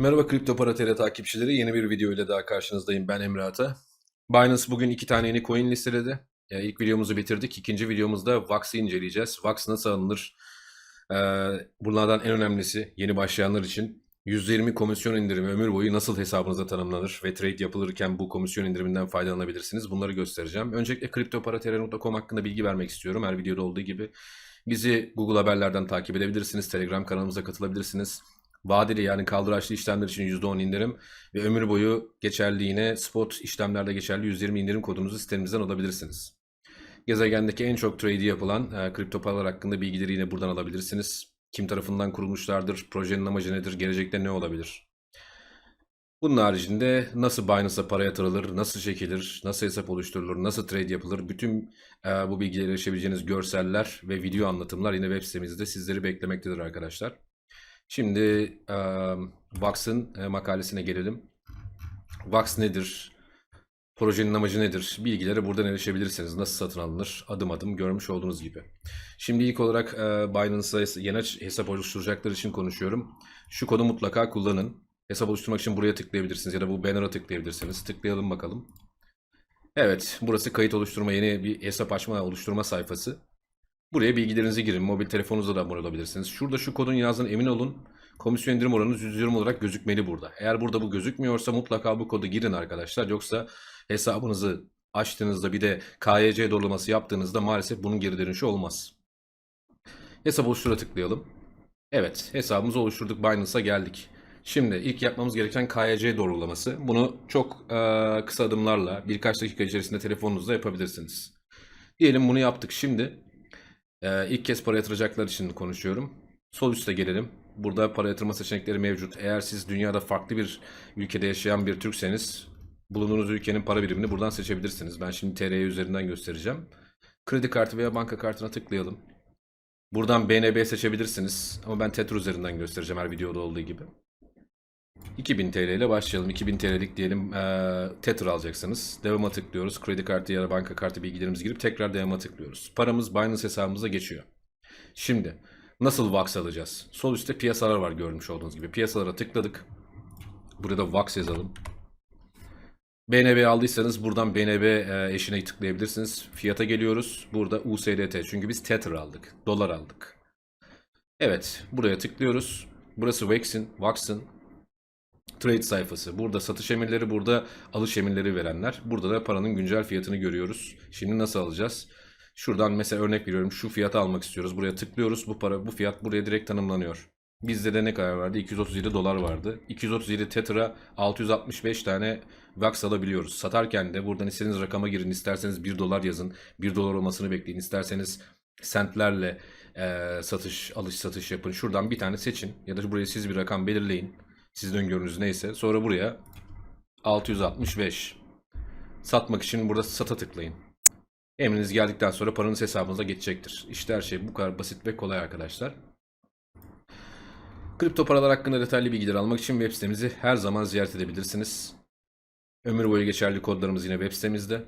Merhaba Kripto Para TR takipçileri. Yeni bir video ile daha karşınızdayım. Ben Emre Ata. Binance bugün iki tane yeni coin listeledi. Ya ilk videomuzu bitirdik. İkinci videomuzda VAX'ı inceleyeceğiz. VAX nasıl alınır? Ee, bunlardan en önemlisi yeni başlayanlar için %20 komisyon indirimi ömür boyu nasıl hesabınıza tanımlanır ve trade yapılırken bu komisyon indiriminden faydalanabilirsiniz. Bunları göstereceğim. Öncelikle kriptoparatr.com hakkında bilgi vermek istiyorum. Her videoda olduğu gibi. Bizi Google Haberler'den takip edebilirsiniz. Telegram kanalımıza katılabilirsiniz. Vadeli yani kaldıraçlı işlemler için %10 indirim ve ömür boyu geçerli yine spot işlemlerde geçerli 120 indirim kodunuzu sitemizden alabilirsiniz. Gezegendeki en çok trade'i yapılan e, kripto paralar hakkında bilgileri yine buradan alabilirsiniz. Kim tarafından kurulmuşlardır, projenin amacı nedir, gelecekte ne olabilir? Bunun haricinde nasıl Binance'a para yatırılır, nasıl çekilir, nasıl hesap oluşturulur, nasıl trade yapılır, bütün e, bu bilgilere erişebileceğiniz görseller ve video anlatımlar yine web sitemizde sizleri beklemektedir arkadaşlar. Şimdi e, Vax'ın e, makalesine gelelim. Vax nedir? Projenin amacı nedir? Bilgilere buradan erişebilirsiniz. Nasıl satın alınır? Adım adım görmüş olduğunuz gibi. Şimdi ilk olarak e, Binance'a yeni hesap oluşturacaklar için konuşuyorum. Şu kodu mutlaka kullanın. Hesap oluşturmak için buraya tıklayabilirsiniz ya da bu banner'a tıklayabilirsiniz. Tıklayalım bakalım. Evet, burası kayıt oluşturma, yeni bir hesap açma, oluşturma sayfası. Buraya bilgilerinizi girin. Mobil telefonunuzda da abone olabilirsiniz. Şurada şu kodun yazdığına emin olun. Komisyon indirim oranınız %20 olarak gözükmeli burada. Eğer burada bu gözükmüyorsa mutlaka bu kodu girin arkadaşlar. Yoksa hesabınızı açtığınızda bir de KYC doğrulaması yaptığınızda maalesef bunun geri dönüşü olmaz. Hesap oluştura tıklayalım. Evet hesabımızı oluşturduk. Binance'a geldik. Şimdi ilk yapmamız gereken KYC doğrulaması. Bunu çok eee, kısa adımlarla birkaç dakika içerisinde telefonunuzda yapabilirsiniz. Diyelim bunu yaptık. Şimdi ee, ilk kez para yatıracaklar için konuşuyorum. Sol üste gelelim. Burada para yatırma seçenekleri mevcut. Eğer siz dünyada farklı bir ülkede yaşayan bir Türkseniz bulunduğunuz ülkenin para birimini buradan seçebilirsiniz. Ben şimdi TR üzerinden göstereceğim. Kredi kartı veya banka kartına tıklayalım. Buradan BNB seçebilirsiniz. Ama ben Tether üzerinden göstereceğim her videoda olduğu gibi. 2000 TL ile başlayalım. 2000 TL'lik diyelim eee Tether alacaksınız. Devama tıklıyoruz. Kredi kartı ya da banka kartı bilgilerimizi girip tekrar devama tıklıyoruz. Paramız Binance hesabımıza geçiyor. Şimdi nasıl VAX alacağız? Sol üstte piyasalar var görmüş olduğunuz gibi. Piyasalara tıkladık. Burada VAX yazalım. BNB aldıysanız buradan BNB e, eşine tıklayabilirsiniz. Fiyata geliyoruz. Burada USDT. Çünkü biz Tether aldık. Dolar aldık. Evet. Buraya tıklıyoruz. Burası Vax'in, Vax'ın trade sayfası. Burada satış emirleri, burada alış emirleri verenler. Burada da paranın güncel fiyatını görüyoruz. Şimdi nasıl alacağız? Şuradan mesela örnek veriyorum. Şu fiyatı almak istiyoruz. Buraya tıklıyoruz. Bu para, bu fiyat buraya direkt tanımlanıyor. Bizde de ne kadar vardı? 237 dolar vardı. 237 Tether'a 665 tane VAX alabiliyoruz. Satarken de buradan istediğiniz rakama girin. İsterseniz 1 dolar yazın. 1 dolar olmasını bekleyin. İsterseniz sentlerle eee, satış, alış satış yapın. Şuradan bir tane seçin. Ya da buraya siz bir rakam belirleyin. Sizin öngörünüz neyse. Sonra buraya 665. Satmak için burada sata tıklayın. Emriniz geldikten sonra paranız hesabınıza geçecektir. İşte her şey bu kadar basit ve kolay arkadaşlar. Kripto paralar hakkında detaylı bilgiler almak için web sitemizi her zaman ziyaret edebilirsiniz. Ömür boyu geçerli kodlarımız yine web sitemizde.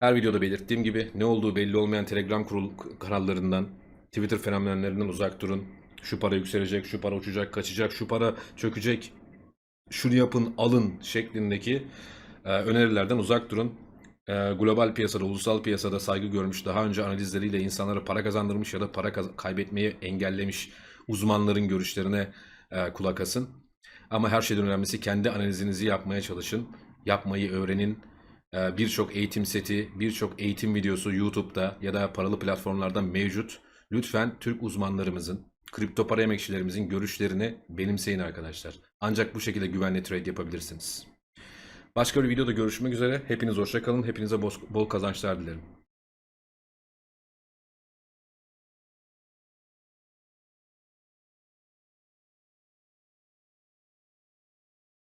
Her videoda belirttiğim gibi ne olduğu belli olmayan Telegram kurul kanallarından, Twitter fenomenlerinden uzak durun. Şu para yükselecek, şu para uçacak, kaçacak, şu para çökecek, şunu yapın, alın şeklindeki e, önerilerden uzak durun. E, global piyasada, ulusal piyasada saygı görmüş, daha önce analizleriyle insanlara para kazandırmış ya da para kaz- kaybetmeyi engellemiş uzmanların görüşlerine e, kulak asın. Ama her şeyden önemlisi kendi analizinizi yapmaya çalışın. Yapmayı öğrenin. E, Birçok eğitim seti, birçok eğitim videosu YouTube'da ya da paralı platformlarda mevcut. Lütfen Türk uzmanlarımızın, kripto para emekçilerimizin görüşlerini benimseyin arkadaşlar. Ancak bu şekilde güvenli trade yapabilirsiniz. Başka bir videoda görüşmek üzere. Hepiniz hoşça kalın. Hepinize bol kazançlar dilerim.